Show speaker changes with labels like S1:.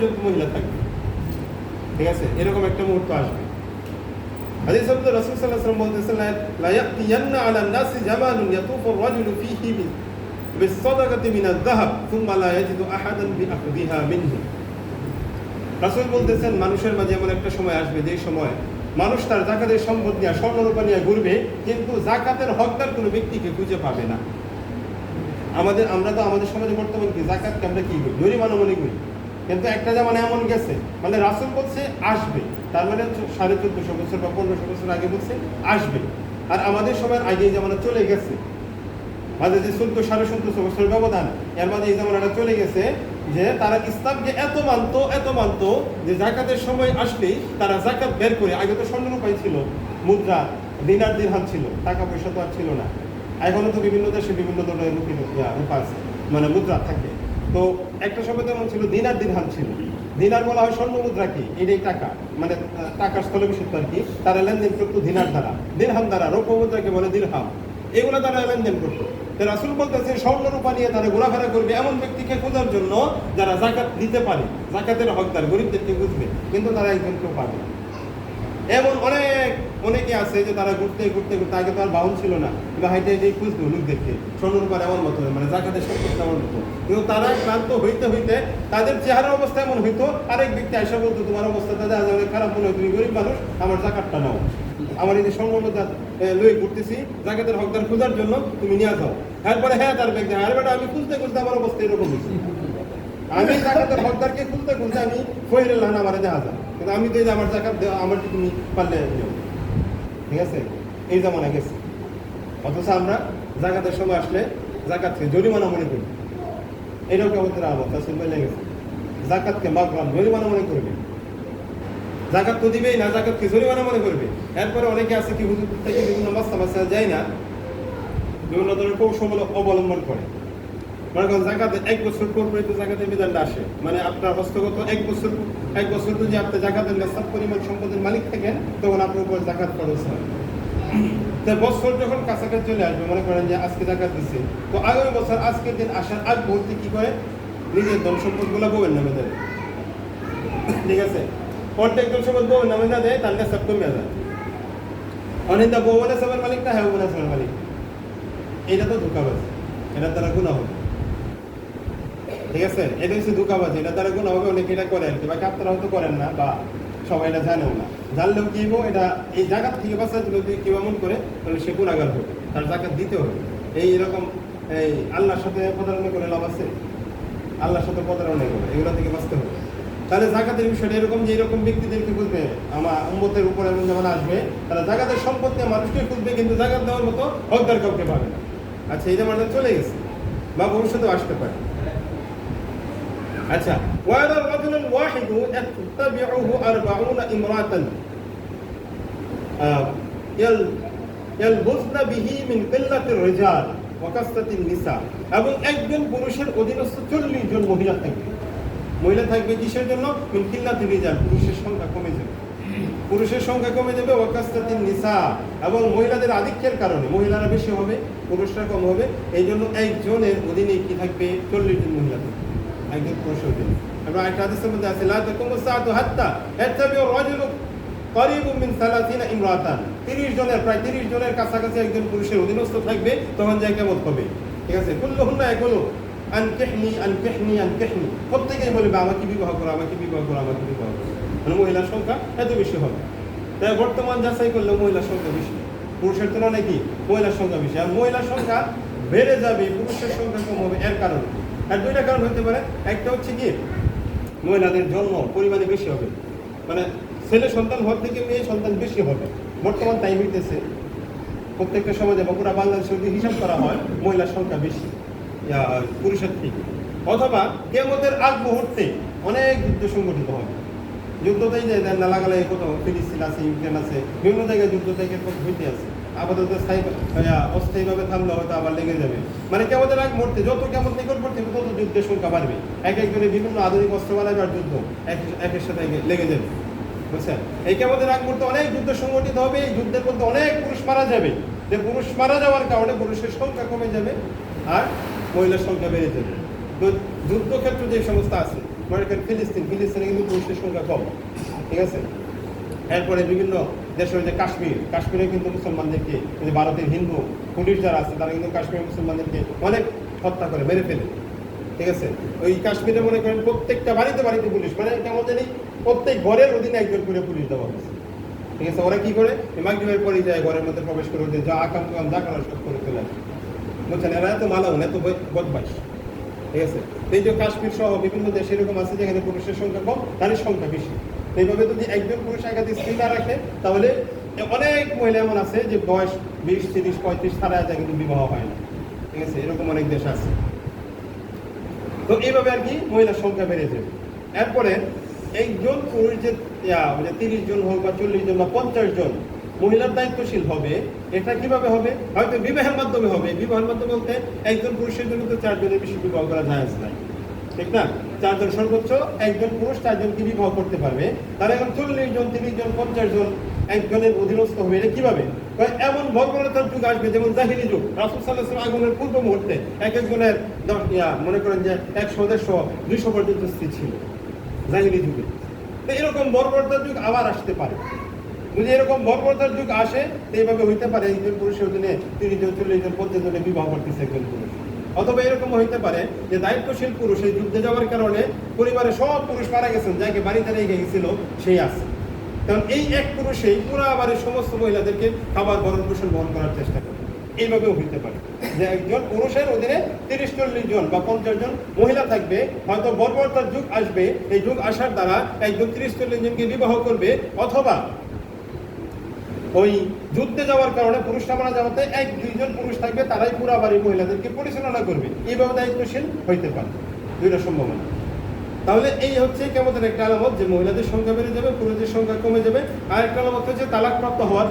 S1: পর্যন্ত মহিলা থাকবে। ঠিক আছে? এরকম একটা মুহূর্ত আসবে। আলাইহি বলতেছেন আলা নাসি জামানুন ইয়াতুফু আর-রাজুলু ফীহি বি বিস-সাদাকাতি মিনাদ-যাহাব থুম্মা লা ইয়াজিদু আহাদান মিনহু। রাসূল বলতেছেন, মানুষের মাঝে এমন একটা সময় আসবে, যে সময় মানুষ তার জাকাতের সম্পদ নিয়ে, স্বর্ণরূপা নিয়ে ঘুরবে, কিন্তু জাকাতের হকদার কোনো ব্যক্তিকে খুঁজে পাবে না। আমাদের আমরা তো আমাদের সমাজে বর্তমান কি? জাকাতকে আমরা কি করি জরিমানা মনে করি। কিন্তু একটা যেমন এমন গেছে মানে রাসুল বলছে আসবে, তার মানে সাড়ে চোদ্দশো বছর বা পনেরোশো বছর আগে বলছে আসবে। আর আমাদের সময় আগে এই জামানা চলে গেছে, মাঝে যে চোদ্দ, সাড়ে চোদ্দশো বছর ব্যবধান, এর মাঝে এই জামানাটা চলে গেছে যে তারা ইসলামকে এত মানতো এত মানতো যে জাকাতের সময় আসলেই তারা জাকাত বের করে, আগে তো স্বর্ণ উপায় ছিল, মুদ্রা, দিনার দিরহাম ছিল, টাকা পয়সা তো আর ছিল না। এখনও তো বিভিন্ন দেশে বিভিন্ন ধরনের রুপি রূপা আছে মানে মুদ্রা থাকে। তো একটা সময় তো এমন ছিল, দিনার দিরহাম ছিল। দিনার বলা হয় স্বর্ণ মুদ্রা কি? এটাই টাকা। মানে টাকার স্থলে বিশুদ্ধ আর কি। তারা লেনদেন করতো দিনার দ্বারা। দিরহাম দ্বারা, রৌপ্য মুদ্রাকে বলে দিরহাম এগুলো তারা লেনদেন করতো। রাসুল বলতেছে, স্বর্ণ রূপা নিয়ে তারা ঘোরাফেরা করবে এমন ব্যক্তিকে খোঁজার জন্য যারা জাকাত দিতে পারে। জাকাতের হকদার, গরিবদেরকে বুঝবে, কিন্তু তারা একজন কেউ পাবে। এমন অনেক অনেকে আছে যে তারা ঘুরতে ঘুরতে ঘুরতে, আগে তো আর বাউন ছিল না বা হাইটে হাইটে খুঁজতো লোকদেরকে স্বর্ণরূপার এমন মতো মানে জাকাতের সম্পদ এমন মতো। কিন্তু তারা ক্লান্ত হইতে হইতে তাদের চেহারা অবস্থা এমন হইতো, আরেক ব্যক্তি আইসা বলতো, তোমার অবস্থা তাদের আজ অনেক খারাপ মনে হয়, তুমি গরিব মানুষ, আমার জাকাতটা নাও। আমার এই যে স্বর্ণমুদ্রা লই ঘুরতেছি, জাকাতের হকদার খোঁজার জন্য তুমি নিয়ে যাও। তারপরে হ্যাঁ তার ব্যক্তি, আরে বেটা, আমি খুঁজতে খুঁজতে আমার অবস্থা এরকম হয়েছে আমি জাকাতের হকদারকে খুঁজতে খুঁজতে আমি ফইরে লান আমার যায় কিন্তু আমি তো আমার জাকাত দেওয়া আমার কি তুমি পারলে ঠিক আছে? এই জামানা গেছে। অথচ আমরা জাকাতের সময় আসলে জাকাতকে জরিমানা মনে করি। এটাও কেমন তাসিল বলে গেছে। জাকাতকে মাগরাম জরিমানা মনে করবে। জাকাত তো দিবেই না, জাকাতকে জরিমানা মনে করবে। এরপরে অনেকে আছে কি, হুজুর থেকে বিভিন্ন মাস্তা মাস্তা যায় না। বিভিন্ন ধরনের কৌশল অবলম্বন করে। মনে করেন জাকাতে এক বছর পর পরই তো জাকাতের বিধানটা আসে। মানে আপনার হস্তগত এক বছর এক বছর যদি আপনি জাকাতের নেশাব পরিমাণ সম্পদের মালিক থাকেন, তখন আপনার উপর জাকাত খরচ হয়। তো বছর যখন কাছাকাছি চলে আসবে, মনে করেন যে আজকে জাকাত দিচ্ছে তো আগামী বছর আজকের দিন আসার আগ মুহূর্তে কি করে? নিজের ধন সম্পদগুলো বউয়ের নামে দেয়। ঠিক আছে? প্রত্যেক ধন সম্পদ বউয়ের নামে না দেয়, তার নেশাব কমে যায়। অনিন্দা বউ নেশাবের মালিক না হ্যাঁ বউ নেশাবের মালিক। এটা তো ধোকাবাজ। এটা তারা গুণা হবে। ঠিক আছে? এটা হচ্ছে ধোকাবাজ, এটা তারা গুণা হবে অনেকে এটা করে আর কি। বাকি আপনারা হয়তো করেন না, বা সবাই এটা জানেও না। জানলেও কি এটা এই জায়গা থেকে বাঁচার জন্য যদি কেউ এমন করে, তাহলে সে গুণাগার হবে, তার জাকাত দিতে হবে। এই এরকম, এই আল্লাহর সাথে প্রতারণা করে লাভ আছে? আল্লাহর সাথে প্রতারণা করে, এগুলো থেকে বাঁচতে হবে। তাহলে জাকাতের বিষয়টা এরকম যে এরকম ব্যক্তিদেরকে খুঁজবে আমার উম্মতের উপর এমন যেমন আসবে তারা জাকাতের সম্পদ নিয়ে মানুষকে খুঁজবে কিন্তু জাকাত দেওয়ার মতো হকদার কাউকে পাবে আচ্ছা এই জামানটা চলে গেছে। বা ভবিষ্যতেও আসতে পারে। আচ্ছা, এবং একজন পুরুষের অধীনস্থ 40 জন মহিলা থাকবে। মহিলা থাকবে কিসের জন্য? পুরুষের সংখ্যা কমে যাবে। পুরুষের সংখ্যা কমে যাবে নিসা। এবং মহিলাদের আধিক্যের কারণে মহিলারা বেশি হবে, পুরুষরা কম হবে। এই জন্য একজনের অধীনে কি থাকবে? চল্লিশ জন মহিলা থাকবে। একজন পুরুষ অধীনে আমরা একটা হাদিসের লা তাকুমু সাআতু হাত্তা ইয়াত্তাবিউ রাজুলু 30 জনের, প্রায় 30 জনের কাছাকাছি একজন পুরুষের অধীনস্থ থাকবে, তখন যায় কেমন হবে? ঠিক আছে? কুল্লুহুন্না এগুলো আনকিহনি আনকিহনি আনকিহনি। প্রত্যেকেই বলবে আমাকে বিবাহ করো আমাকে বিবাহ করো আমাকে বিবাহ করো? মানে মহিলার সংখ্যা এত বেশি হবে। তাই বর্তমান যাচাই করলে মহিলার সংখ্যা বেশি। পুরুষের তুলনায় কি? মহিলার সংখ্যা বেশি। আর মহিলার সংখ্যা বেড়ে যাবে, পুরুষের সংখ্যা কম হবে। এর কারণে আর দুইটা কারণ হতে পারে। একটা হচ্ছে কি মহিলাদের জন্ম পরিমাণে বেশি হবে। মানে ছেলে সন্তান হওয়ার থেকে মেয়ে সন্তান বেশি হবে। বর্তমান তাই হইতেছে, প্রত্যেকটা সমাজে বা পুরো বাংলাদেশে যদি হিসাব করা হয়, মহিলার সংখ্যা বেশি পুরুষের থেকে। অথবা কেমতের আগ মুহূর্তে অনেক যুদ্ধ সংগঠিত হবে। যুদ্ধতেই যে নালাগালাই কোথাও ফিলিস্তিন আছে, ইউক্রেন আছে, বিভিন্ন জায়গায় যুদ্ধ থেকে হইতে আছে। আপাতত স্থায়ী ইয়া, অস্থায়ীভাবে থামলে হয়তো আবার লেগে যাবে। মানে কেমতের আগ মুহূর্তে যত কেমন নিকটবর্তী তত যুদ্ধের সংখ্যা বাড়বে। এক একজনের বিভিন্ন আধুনিক অস্ত্র বানাবে আর যুদ্ধ এক- একের সাথে লেগে যাবে। বুঝছেন? এই কেমতের আগ মুহূর্তে অনেক যুদ্ধ সংগঠিত হবে এই যুদ্ধের মধ্যে অনেক পুরুষ মারা যাবে। যে পুরুষ মারা যাওয়ার কারণে পুরুষের সংখ্যা কমে যাবে আর মহিলার সংখ্যা বেড়ে যাবে। তো যুদ্ধক্ষেত্র যে সমস্ত আছে মনে করেন ফিলিস্তিন ফিলিস্তিনে কিন্তু পুরুষের সংখ্যা কম। ঠিক আছে? এরপরে বিভিন্ন দেশ হয়েছে কাশ্মীর, কাশ্মীরে কিন্তু মুসলমানদেরকে যে ভারতের হিন্দু পুলিশ যারা আছে, তারা কিন্তু কাশ্মীরের মুসলমানদেরকে অনেক হত্যা করে, মেরে ফেলে। ঠিক আছে? ওই কাশ্মীরে মনে করেন প্রত্যেকটা বাড়িতে বাড়িতে পুলিশ মানে কেমন জানি প্রত্যেক ঘরের অধীনে একজন করে পুলিশ দেওয়া হয়েছে। ঠিক আছে? ওরা কি করে? মাগরিবের পরে যায়, ঘরের মধ্যে প্রবেশ করে যা আকাম কাম যা করার সব করে চলে আসে। বুঝছেন? এরা এত মালাউন, এত বদমাস ঠিক আছে? এই যে কাশ্মীর সহ বিভিন্ন দেশে এরকম আছে যেখানে পুরুষের সংখ্যা কম নারীর সংখ্যা বেশি। তো এইভাবে যদি একজন পুরুষ একাধিক স্ত্রী না রাখে, তাহলে অনেক মহিলা এমন আছে যে বয়স বিশ, তিরিশ, পঁয়ত্রিশ সারা যায় কিন্তু বিবাহ হয় না। ঠিক আছে? এরকম অনেক দেশ আছে। তো এইভাবে আর কি মহিলার সংখ্যা বেড়ে যাবে এরপরে একজন পুরুষ যে মানে তিরিশ জন হোক বা চল্লিশ জন বা পঞ্চাশ জন মহিলার দায়িত্বশীল হবে, এটা কীভাবে হবে? হয়তো বিবাহের মাধ্যমে হবে। বিবাহের মাধ্যমে বলতে একজন পুরুষের জন্য তো চারজনের বেশি বিবাহ করা যায় নাই ঠিক না? চারজন সর্বোচ্চ, একজন পুরুষ, চারজনকে বিবাহ করতে পারবে। তারা এখন চল্লিশ জন, তিরিশ জন, পঞ্চাশ জন একজনের অধীনস্থ হবে। এটা কীভাবে? এমন বর্বরতার যুগ আসবে, যেমন জাহিলি যুগ। রাসুল সাল্লাহ আগুনের পূর্ব মুহূর্তে এক একজনের দশ মনে করেন যে একশো, দেড়শো, দুইশো পর্যন্ত স্ত্রী ছিল জাহিলি যুগে। তো এরকম বর্বরতার যুগ আবার আসতে পারে। যদি এরকম বর্বরতার যুগ আসে, তো এইভাবে হইতে পারে, একজন পুরুষের অধীনে তিরিশ জন, চল্লিশ জন, পঞ্চাশ জনে বিবাহ করতেছে একজন পুরুষ। অথবা এরকম হইতে পারে যে দায়িত্বশীল পুরুষ এই যুদ্ধে যাওয়ার কারণে পরিবারে সব পুরুষ মারা গেছেন, যাকে বাড়িতে রেখে গেছিল, সেই আছে। কারণ এই এক পুরুষেই পুরো বাড়ির সমস্ত মহিলাদেরকে খাবার, ভরণ পোষণ বহন করার চেষ্টা করে। এইভাবেও হইতে পারে। যে একজন পুরুষের অধীনে তিরিশ, চল্লিশ জন বা পঞ্চাশ জন মহিলা থাকবে, হয়তো বর্বরতার যুগ আসবে, এই যুগ আসার দ্বারা একজন তিরিশ, চল্লিশ জনকে বিবাহ করবে, অথবা ওই যুদ্ধে যাওয়ার কারণে পুরুষরা মারা যাওয়াতে এক, দুইজন পুরুষ থাকবে, তারাই পুরা বাড়ির মহিলাদেরকে পরিচালনা করবে। এইভাবে দায়িত্বশীল হইতে পারে। দুইটা সম্ভাবনা। তাহলে এই হচ্ছে কেমন একটা আলামত যে মহিলাদের সংখ্যা বেড়ে যাবে, পুরুষদের সংখ্যা কমে যাবে। আর একটা আলামত হচ্ছে তালাকপ্রাপ্ত হওয়ার